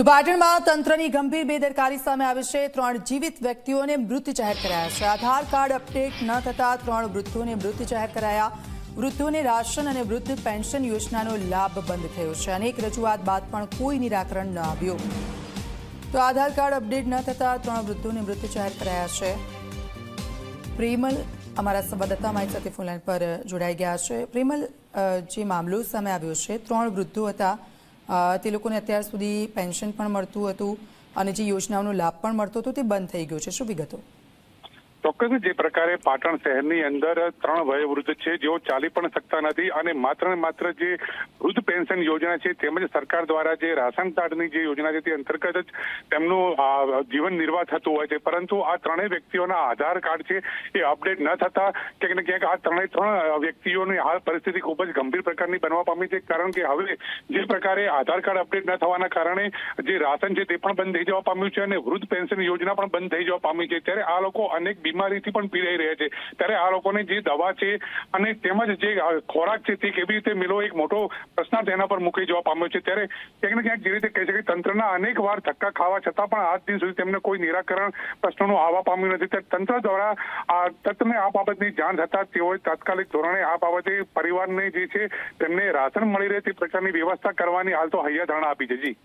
તો પાટણમાં તંત્રની ગંભીર બેદરકારી સામે આવી છે. ત્રણ જીવિત વ્યક્તિઓને મૃત જાહેર કરાયા છે. આધાર કાર્ડ અપડેટ ન થતા ત્રણ વૃદ્ધોને મૃત જાહેર કરાયા. વૃદ્ધોને રાશન અને વૃદ્ધ પેન્શન યોજનાનો લાભ બંધ થયો છે. અનેક રજૂઆત બાદ પણ કોઈ નિરાકરણ ન આવ્યું. તો આધાર કાર્ડ અપડેટ ન થતા ત્રણ વૃદ્ધોને મૃત જાહેર કરાયા છે. પ્રેમલ અમારા સંવાદદાતા મારી સાથે ફોનલાઈન પર જોડાઈ ગયા છે. પ્રેમલ જે મામલો સામે આવ્યો છે, ત્રણ વૃદ્ધો હતા. તે લોકોને અત્યાર સુધી પેન્શન પણ મળતું હતું અને જે યોજનાઓનો લાભ પણ મળતો હતો તે બંધ થઈ ગયો છે. શું વિગતો? ચોક્કસ જે પ્રકારે પાટણ શહેરની અંદર ત્રણ વયોવૃદ્ધ છે, જેઓ ચાલી પણ શકતા નથી અને માત્ર ને માત્ર જે વૃદ્ધ પેન્શન યોજના છે, તેમજ સરકાર દ્વારા જે રાશન કાર્ડની જે યોજના છે, તે અંતર્ગત જ તેમનું જીવન નિર્વાહ થતું હોય છે. પરંતુ આ ત્રણેય વ્યક્તિઓના આધાર કાર્ડ છે, એ અપડેટ ન થતા ક્યાંક ને ક્યાંક આ ત્રણેય ત્રણ વ્યક્તિઓની હાલ પરિસ્થિતિ ખૂબ જ ગંભીર પ્રકારની બનવા પામી છે. કારણ કે હવે જે પ્રકારે આધાર કાર્ડ અપડેટ ન થવાના કારણે જે રાશન છે, તે પણ બંધ થઈ જવા પામ્યું છે અને વૃદ્ધ પેન્શન યોજના પણ બંધ થઈ જવા પામી છે. ત્યારે આ લોકો અનેક બીમારીથી પણ પીડાઈ રહ્યા છે. ત્યારે આ લોકોને જે દવા છે અને તેમજ જે ખોરાક છે તે કેવી રીતે મેળવો, એક મોટો પ્રશ્ન તેના પર મૂકી જવા પામ્યો છે. ત્યારે ક્યાંક ક્યાંક જે રીતે કહી કે તંત્રના અનેક વાર ધક્કા ખાવા છતાં પણ આજ દિન સુધી તેમને કોઈ નિરાકરણ પ્રશ્નોનું આવવા પામ્યું નથી. ત્યારે તંત્ર દ્વારા આ તંત્રને આ બાબતની જાણ થતા તેઓએ તાત્કાલિક ધોરણે આ બાબતે પરિવારને જે છે તેમને રાશન મળી રહે તે પ્રકારની વ્યવસ્થા કરવાની હાલ તો હૈયાધારણા આપી છે. જી.